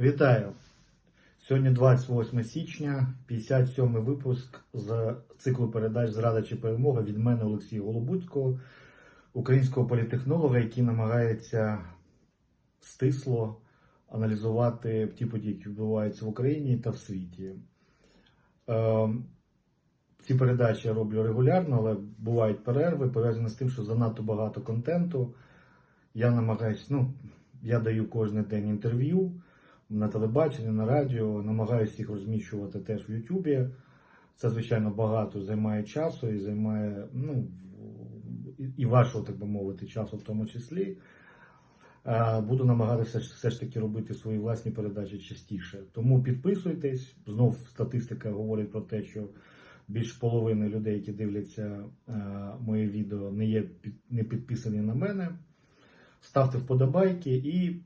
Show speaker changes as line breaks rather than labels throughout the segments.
Вітаю! Сьогодні 28 січня, 57 випуск з циклу передач Зрада чи перемога від мене Олексія Голобуцького, українського політехнолога, який намагається стисло аналізувати ті події, які відбуваються в Україні та в світі. Е, Ці передачі я роблю регулярно, але бувають перерви, пов'язані з тим, що занадто багато контенту. Я намагаюся, ну, я даю кожен день інтерв'ю на телебаченні, на радіо, намагаюся їх розміщувати теж в Ютубі. Це, звичайно, багато займає часу і займає, ну, і- вашого, так би мовити, часу в тому числі. Буду намагатися все ж таки робити свої власні передачі частіше. Тому підписуйтесь. Знов статистика говорить про те, що більш половини людей, які дивляться е, моє відео, не є не підписані на мене. Ставте вподобайки і,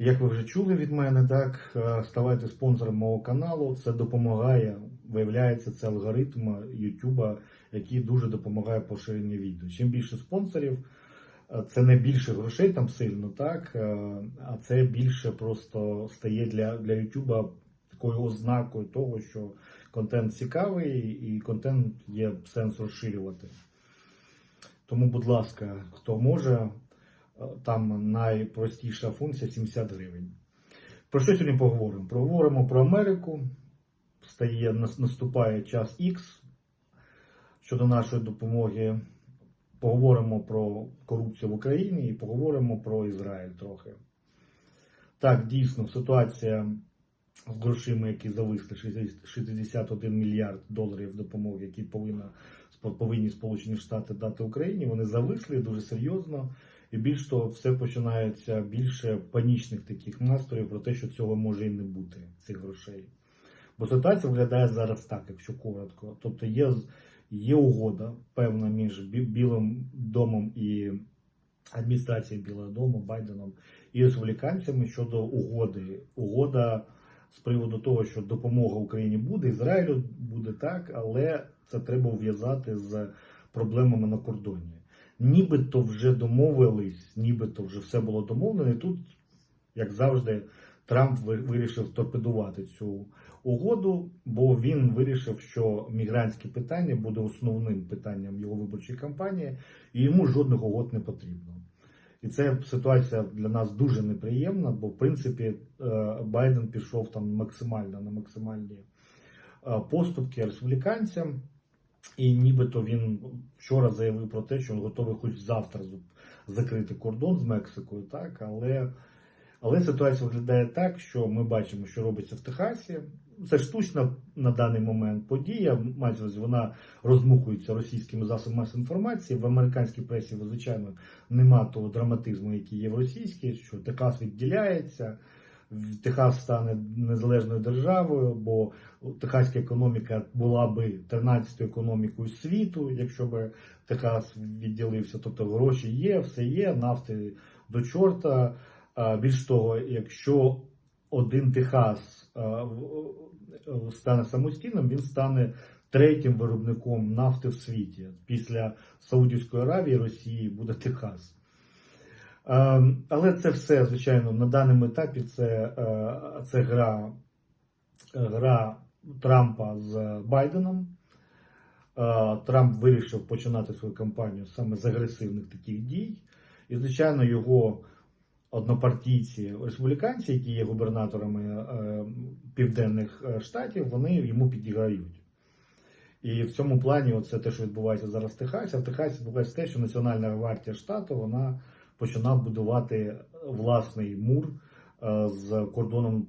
як ви вже чули від мене, так, е, ставайте спонсором мого каналу. Це допомагає, виявляється, це алгоритм YouTube, який дуже допомагає поширенню відео. Чим більше спонсорів, е, це не більше грошей там сильно, так, е, а це більше просто стає для, для YouTube такою ознакою того, що контент цікавий і контент є сенс розширювати. Тому, будь ласка, хто може, там найпростіша функція 70 гривень. Про що сьогодні поговоримо? Поговоримо про Америку. Стає, наступає час X щодо нашої допомоги. Поговоримо про корупцію в Україні і поговоримо про Ізраїль трохи. Так, дійсно, ситуація з грошима, які зависли 61 мільярд доларів допомоги, які повинна, повинні Сполучені Штати дати Україні, вони зависли дуже серйозно. І більш того, все починається більше панічних таких настроїв про те, що цього може і не бути, цих грошей. Бо ситуація виглядає зараз так, якщо коротко. Тобто є, є угода певна між Білим домом і адміністрацією Білого Дому, Байденом і республіканцями щодо угоди. Угода з приводу того, що допомога Україні буде, Ізраїлю буде так, але це треба ув'язати з проблемами на кордоні. Нібито вже домовились, нібито вже все було домовлено. І тут, як завжди, Трамп вирішив торпедувати цю угоду, бо він вирішив, що мігрантське питання буде основним питанням його виборчої кампанії, і йому жодних угод не потрібно. І це ситуація для нас дуже неприємна, бо в принципі е, Байден пішов там максимально на максимальні е, поступки республіканцям, і нібито він вчора заявив про те, що він готовий хоч завтра закрити кордон з Мексикою, так, але, але ситуація виглядає так, що ми бачимо, що робиться в Техасі. Це штучна на даний момент подія. Увазі, вона розмухується російськими засобами масової інформації. В американській пресі, звичайно, нема того драматизму, який є в російській, що Техас відділяється. Техас стане незалежною державою, бо техаська економіка була би 13-ю економікою світу, якщо б Техас відділився. Тобто гроші є, все є, нафти до чорта. Більш того, якщо один Техас стане самостійним, він стане третім виробником нафти в світі. Після Саудівської Аравії, Росії буде Техас. Е, Але це все, звичайно, на даному етапі це, е, це гра, гра Трампа з Байденом. Е, Трамп вирішив починати свою кампанію саме з агресивних таких дій. І, звичайно, його однопартійці республіканці, які є губернаторами е, південних штатів, вони йому підіграють. І в цьому плані, оце те, що відбувається зараз в Техасі, в Техасі відбувається те, що Національна гвардія штату вона починав будувати власний мур е, з кордоном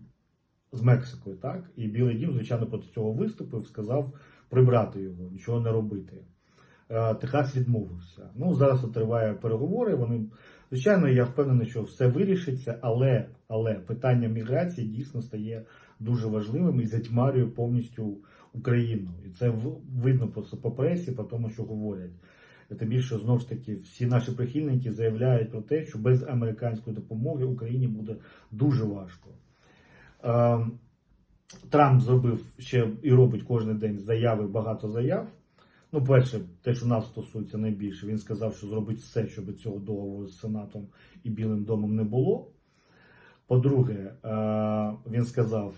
з Мексикою. Так? І Білий Дім, звичайно, проти цього виступив, сказав прибрати його, нічого не робити. Е, Техас відмовився. Ну, зараз триває переговори. Вони, звичайно, я впевнений, що все вирішиться, але, але питання міграції дійсно стає дуже важливим і затьмарює повністю Україну. І це видно просто по пресі, по тому, що говорять. Тим більше, знову ж таки, всі наші прихильники заявляють про те, що без американської допомоги Україні буде дуже важко. Е, Трамп зробив ще і робить кожен день заяви, багато заяв. Ну, перше, те, що нас стосується найбільше, він сказав, що зробить все, щоб цього договору з Сенатом і Білим домом не було. По-друге, е, він сказав,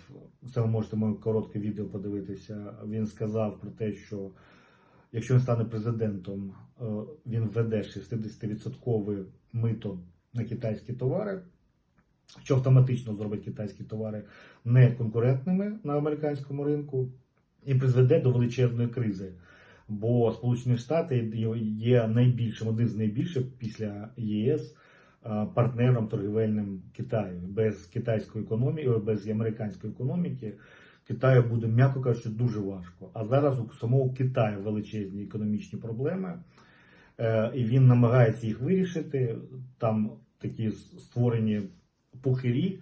це ви можете моє коротке відео подивитися. Він сказав про те, що якщо він стане президентом, е, він введе 60% мито на китайські товари, що автоматично зробить китайські товари неконкурентними на американському ринку і призведе до величезної кризи. Бо Сполучені Штати є найбільшим, один з найбільших після ЄС е, партнером торгівельним Китаю. Без китайської економіки, без американської економіки Китаю буде, м'яко кажучи, дуже важко. А зараз у самого Китаю величезні економічні проблеми, е, і він намагається їх вирішити. Там такі створені пухирі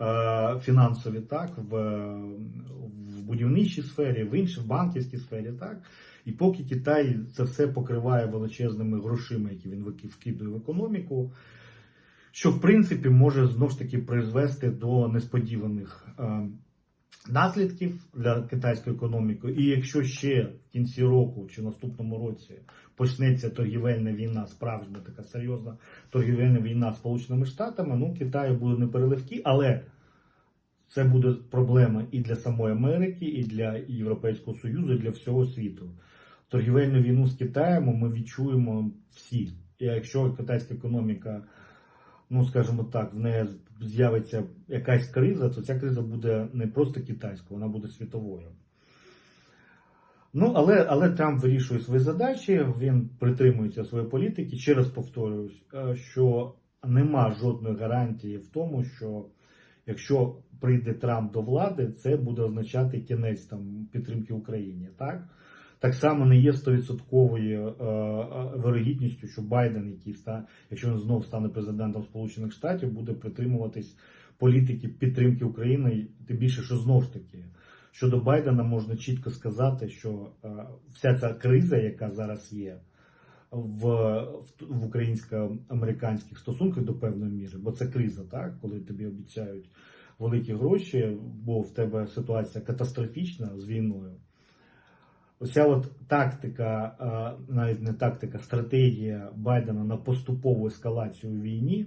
е, фінансові, так, в, в будівничій сфері, в іншій, в банківській сфері, так. І поки Китай це все покриває величезними грошима, які він вкидує в економіку, що в принципі може знову ж таки призвести до несподіваних е, наслідків для китайської економіки. І якщо ще в кінці року чи наступному році почнеться торгівельна війна, справжня така серйозна торгівельна війна з Сполученими Штатами, ну Китаю буде непереливки, але це буде проблема і для самої Америки, і для Європейського Союзу, і для всього світу. Торгівельну війну з Китаєм ми відчуємо всі. І якщо китайська економіка, ну скажімо так, в неї з'явиться якась криза, то ця криза буде не просто китайською, вона буде світовою. Ну, але, але Трамп вирішує свої задачі, він притримується своєї політики. Ще раз повторююсь, е, що нема жодної гарантії в тому, що якщо прийде Трамп до влади, це буде означати кінець там підтримки Україні. Так так само не є 100% е, е, вирогідністю, що Байден, який якщо він знов стане президентом Сполучених Штатів, буде притримуватись політики підтримки України, тим більше, що знов ж таки. Щодо Байдена можна чітко сказати, що е, вся ця криза, яка зараз є в, в українсько-американських стосунках до певної міри, бо це криза, так, коли тобі обіцяють великі гроші, бо в тебе ситуація катастрофічна з війною. Оця от тактика, е, навіть не тактика, стратегія Байдена на поступову ескалацію у війні,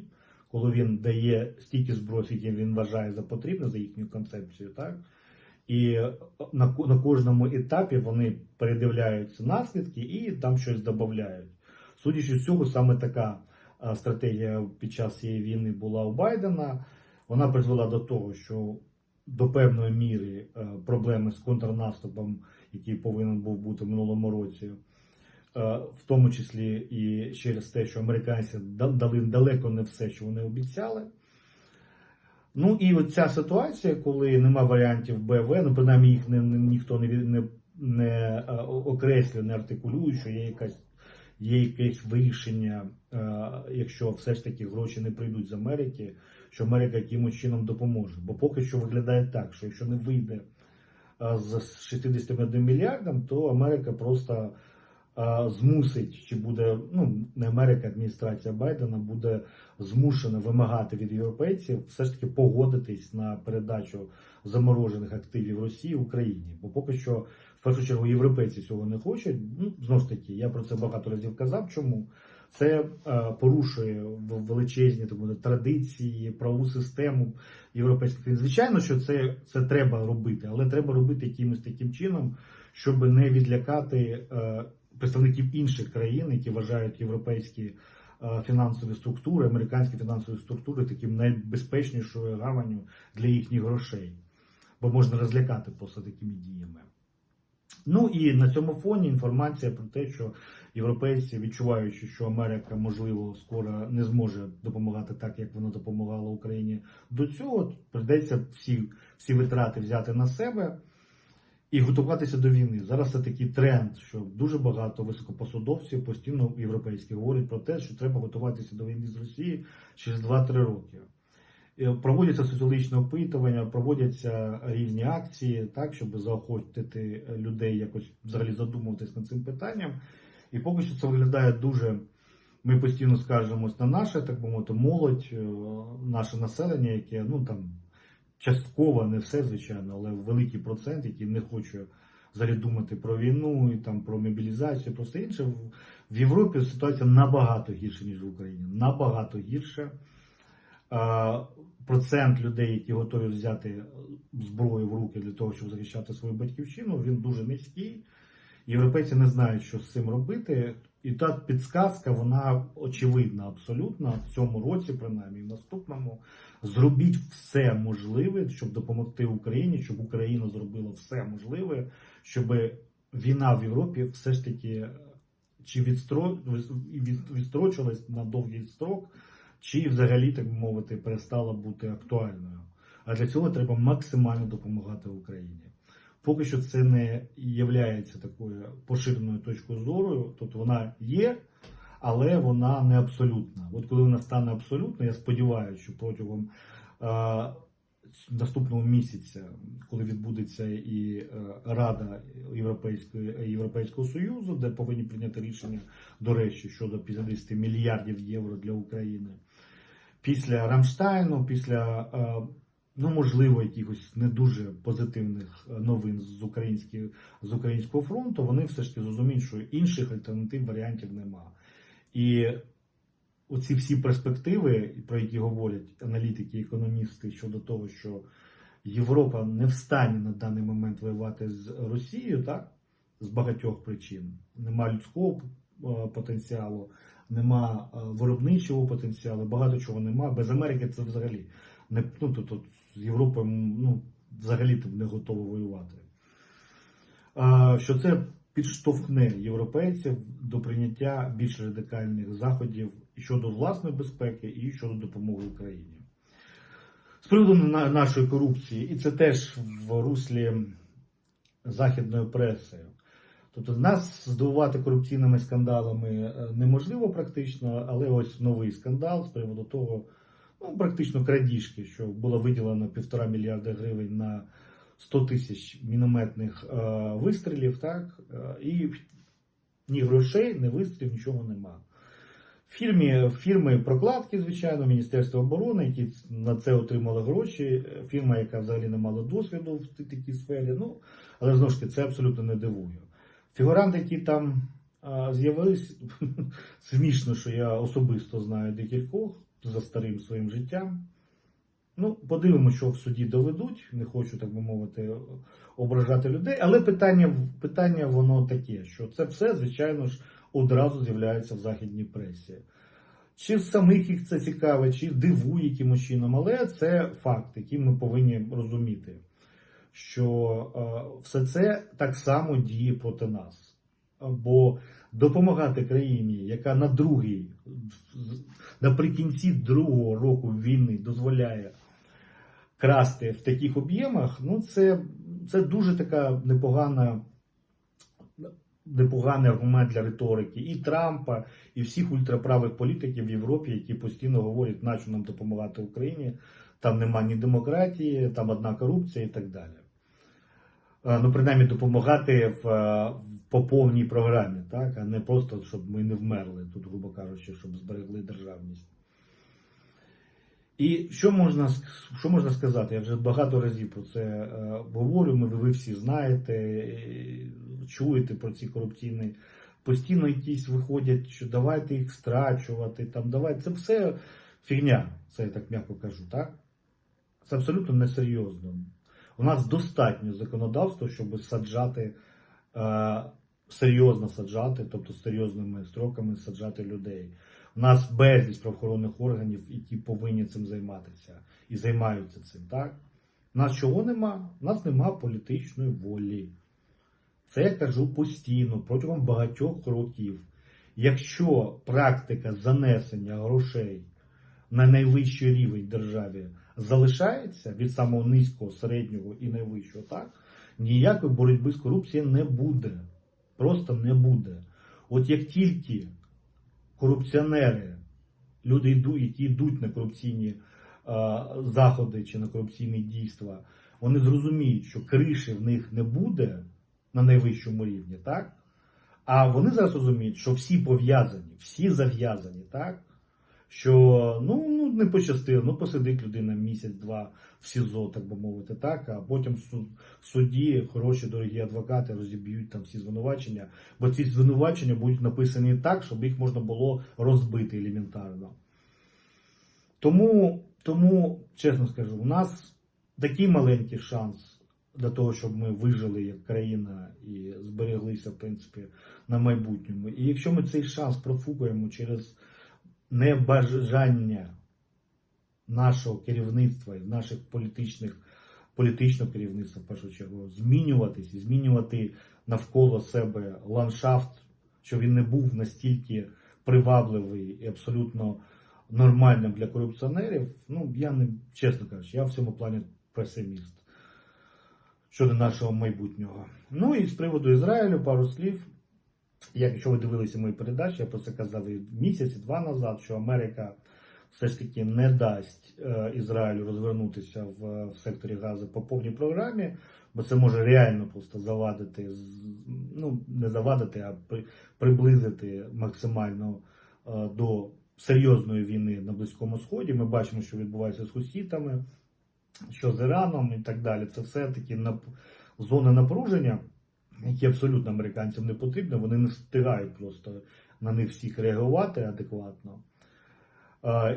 коли він дає стільки зброї, скільки він вважає за потрібне за їхню концепцію, так? І на, на кожному етапі вони передивляються наслідки і там щось додають. Судячи з цього, саме така а, стратегія під час цієї війни була у Байдена. Вона призвела до того, що до певної міри е, проблеми з контрнаступом, який повинен був бути в минулому році, е, в тому числі і через те, що американці дали далеко не все, що вони обіцяли. Ну і оця ситуація, коли нема варіантів БВ, ну принаймні їх не, не- ніхто не, не, не е, окреслює, не артикулює, що є якась є якесь вирішення, е, якщо все ж таки гроші не прийдуть з Америки, що Америка якимось чином допоможе. Бо поки що виглядає так, що якщо не вийде з 61 мільярдом, то Америка просто змусить, чи буде, ну не Америка, адміністрація Байдена буде змушена вимагати від європейців все ж таки погодитись на передачу заморожених активів Росії Україні. Бо поки що, першу чергу, європейці цього не хочуть. Ну знову ж таки, я про це багато разів казав. Чому? Це е, порушує величезні мовити, традиції, правову систему європейських країн. Звичайно, що це, це треба робити, але треба робити якимось таким чином, щоб не відлякати е, представників інших країн, які вважають європейські е, фінансові структури, американські фінансові структури таким найбезпечнішою гаванню для їхніх грошей, бо можна розлякати просто такими діями. Ну і на цьому фоні інформація про те, що європейці, відчуваючи, що Америка можливо скоро не зможе допомагати так, як вона допомагала Україні до цього, прийдеться всі, всі витрати взяти на себе і готуватися до війни. Зараз це такий тренд, що дуже багато високопосадовців постійно європейські говорять про те, що треба готуватися до війни з Росією через 2-3 роки. Проводяться соціологічні опитування, проводяться різні акції, так, щоб заохотити людей якось взагалі задумуватись над цим питанням. І поки що це виглядає дуже. Ми постійно скаржимось на наше, так би мовити, молодь, е, наше населення, яке ну там частково, не все, звичайно, але великий процент, який не хоче взагалі думати про війну і там про мобілізацію, про все інше. В Європі ситуація набагато гірша, ніж в Україні. Набагато гірша. А, процент людей, які готові взяти зброю в руки для того, щоб захищати свою батьківщину, він дуже низький. Європейці не знають, що з цим робити. І та підсказка, вона очевидна абсолютно в цьому році, принаймні в наступному. Зробіть все можливе, щоб допомогти Україні, щоб Україна зробила все можливе, щоб війна в Європі все ж таки чи відстро... від- відстрочилась на довгий строк, чи взагалі, так би мовити, перестала бути актуальною. А для цього треба максимально допомагати Україні. Поки що це не є такою поширеною точкою зору, тобто вона є, але вона не абсолютна. От коли вона стане абсолютною, я сподіваюся, що протягом е, наступного місяця, коли відбудеться і е, Рада Європейської, Європейського Союзу, де повинні прийняти рішення, до речі, щодо 50 мільярдів євро для України. Після Рамштайну, після е, ну можливо якихось не дуже позитивних е, новин з українських з українського фронту, вони все ж таки зрозуміють, що інших альтернатив варіантів нема. І оці всі перспективи, про які говорять аналітики, економісти щодо того, що Європа не в стані на даний момент воювати з Росією, так з багатьох причин. Нема людського е, потенціалу, нема е, виробничого потенціалу, багато чого нема. Без Америки це взагалі не ну, тобто з Європою ну, взагалі не готова воювати. А, Що це підштовхне європейців до прийняття більш радикальних заходів щодо власної безпеки і щодо допомоги Україні. З приводу на- нашої корупції, і це теж в руслі західної преси. Тобто нас здивувати корупційними скандалами е, неможливо практично, але ось новий скандал з приводу того, ну практично крадіжки, що було виділено півтора мільярда гривень на 100 тисяч мінометних е, вистрілів, так е, і ні грошей, ні вистрілів, нічого нема. Фірмі, фірми прокладки, звичайно, Міністерство оборони, які на це отримали гроші. Фірма, яка взагалі не мала досвіду в такій сфері. Ну, але знову ж таки, це абсолютно не дивує. Фігуранти, які там а, з'явились, смішно, що я особисто знаю декількох за старим своїм життям. Ну, подивимося, що в суді доведуть. Не хочу, так би мовити, ображати людей. Але питання, питання воно таке, що це все, звичайно ж, одразу з'являється в західній пресі. Чи самих їх це цікавить, чи дивує якимось чином, але це факт, який ми повинні розуміти, що е, все це так само діє проти нас. Бо допомагати країні, яка на другий, наприкінці другого року війни дозволяє красти в таких об'ємах, ну це, це дуже така непогана непоганий аргумент для риторики і Трампа, і всіх ультраправих політиків в Європі, які постійно говорять, нащо нам допомагати Україні. Там нема ні демократії, там одна корупція і так далі. Е, Ну, принаймні, допомагати в, е, по повній програмі, так? а не просто, щоб ми не вмерли, тут, грубо кажучи, щоб зберегли державність. І що можна, що можна сказати? Я вже багато разів про це е, говорю. Ми, ви всі знаєте, чуєте про ці корупційні. Постійно якісь виходять, що давайте їх страчувати, там давайте. Це все фігня, це я так м'яко кажу, так? Це абсолютно несерйозно. У нас достатньо законодавства, щоб саджати, е, серйозно саджати, тобто серйозними строками саджати людей. У нас безліч правоохоронних органів, які повинні цим займатися і займаються цим, так? У нас чого нема? У нас нема політичної волі. Це я кажу постійно, протягом багатьох років. Якщо практика занесення грошей на найвищий рівень державі залишається від самого низького, середнього і найвищого, так, ніякої боротьби з корупцією не буде. Просто не буде. От як тільки корупціонери, люди, йду- які йдуть на корупційні заходи чи на корупційні дійства, вони зрозуміють, що криші в них не буде на найвищому рівні, так? А вони зараз розуміють, що всі пов'язані, всі зав'язані, так? Що ну, ну не пощастило, ну посидить людина місяць-два в СІЗО, так би мовити, так, а потім в суд- в суді хороші дорогі адвокати розіб'ють там всі звинувачення, бо ці звинувачення будуть написані так, щоб їх можна було розбити елементарно. Тому, Тому, чесно скажу, у нас такий маленький шанс для того, щоб ми вижили як країна і збереглися, в принципі, на майбутньому. І якщо ми цей шанс профукуємо через небажання нашого керівництва і наших політичних політичного керівництва, в першу чергу, змінюватись і змінювати навколо себе ландшафт, щоб він не був настільки привабливий і абсолютно нормальним для корупціонерів. Ну, я не чесно кажучи, я в цьому плані песиміст щодо нашого майбутнього. Ну і з приводу Ізраїлю пару слів. Як якщо ви дивилися мої передачі, я про це казав і місяць, і два назад, що Америка все ж таки не дасть е, Ізраїлю розвернутися в, в секторі газу по повній програмі, бо це може реально просто завадити, ну не завадити, а при, приблизити максимально е, до серйозної війни на Близькому Сході. Ми бачимо, що відбувається з хусітами, що з Іраном і так далі. Це все таки нап... зони напруження, які абсолютно американцям не потрібні. Вони не встигають просто на них всіх реагувати адекватно.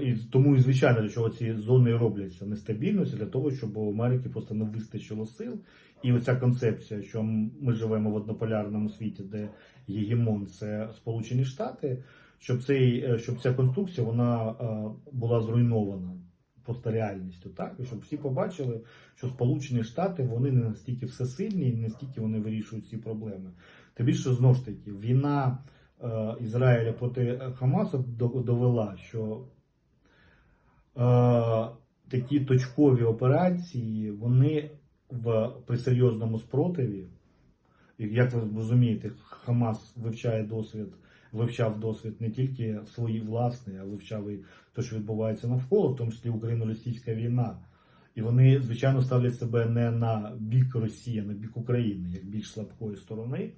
І тому, звичайно, для чого ці зони робляться нестабільності, для того, щоб у Америки просто не вистачило сил. І оця концепція, що ми живемо в однополярному світі, де гегемон це Сполучені Штати, щоб, цей, е, щоб ця конструкція вона е, була зруйнована просто реальністю, так? І щоб всі побачили, що Сполучені Штати вони не настільки всесильні і настільки вони вирішують ці проблеми. Тим більше знову ж таки, війна е, Ізраїля проти Хамасу довела, що е, такі точкові операції, вони в при серйозному спротиві, як ви розумієте, Хамас вивчає досвід, вивчав досвід не тільки свої власний, а вивчав і те, що відбувається навколо, в тому числі Україно-російська війна. І вони, звичайно, ставлять себе не на бік Росії, а на бік України, як більш слабкої сторони.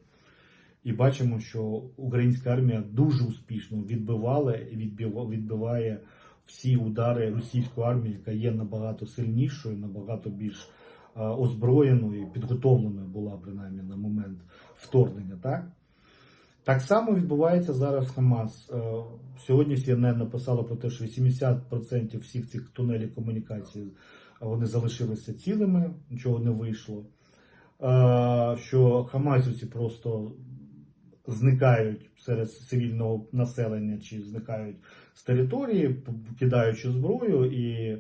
І бачимо, що українська армія дуже успішно відбивала і відбиває всі удари російської армії, яка є набагато сильнішою, набагато більш озброєною підготовленою була принаймні на момент вторгнення. Так, так само відбувається зараз Хамас. Е, Сьогодні CNN написало про те, що 80% всіх цих тунелів комунікацій е, вони залишилися цілими, нічого не вийшло. Е, Що хамасівці просто зникають серед цивільного населення чи зникають з території, кидаючи зброю, і,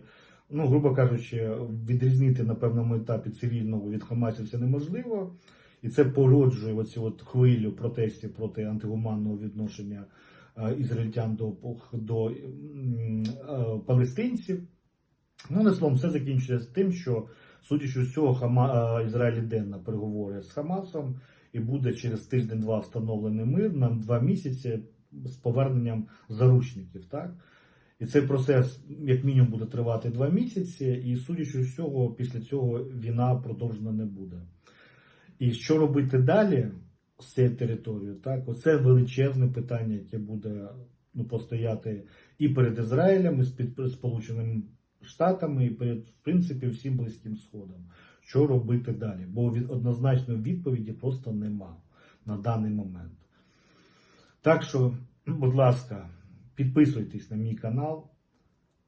ну, грубо кажучи, відрізнити на певному етапі цивільного від хамасівця неможливо. І це породжує оцю от хвилю протестів проти антигуманного відношення е, ізраїльтян до, до е, палестинців. Ну, не словом, все закінчується тим, що, судячи з цього, Хама, е, Ізраїль йде на переговори з Хамасом і буде через тиждень-два встановлений мир на два місяці з поверненням заручників. Так? І цей процес, як мінімум, буде тривати два місяці, і судячи з цього, після цього війна продовжена не буде. І що робити далі з цією територією? Так, оце величезне питання, яке буде ну, постояти і перед Ізраїлем, і з під- Сполученими Штатами, і перед, в принципі, всім Близьким Сходом. Що робити далі? Бо від однозначної відповіді просто нема на даний момент. Так що, будь ласка, підписуйтесь на мій канал,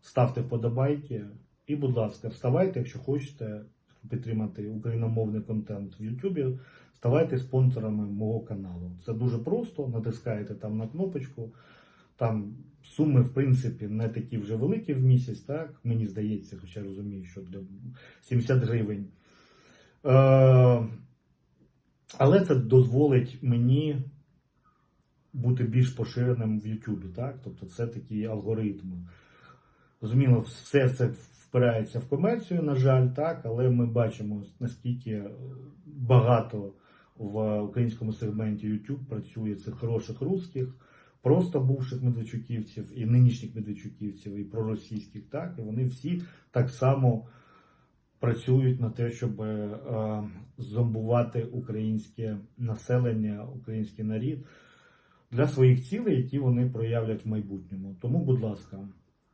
ставте вподобайки і, будь ласка, вставайте, якщо хочете підтримати україномовний контент в YouTube, ставайте спонсорами мого каналу. Це дуже просто, натискаєте там на кнопочку. Там суми, в принципі, не такі вже великі в місяць, так? Мені здається, хоча я розумію, що для 70 гривень. Е, але це дозволить мені бути більш поширеним в Ютубі, так? Тобто це такі алгоритми. Зрозуміло, все це впирається в комерцію, на жаль, так, але ми бачимо, наскільки багато в українському сегменті YouTube працює цих хороших русських, просто бувших медведчуківців і нинішніх медведчуківців, і проросійських, так, і вони всі так само працюють на те, щоб е, зомбувати українське населення, український нарід для своїх цілей, які вони проявлять в майбутньому. Тому, будь ласка,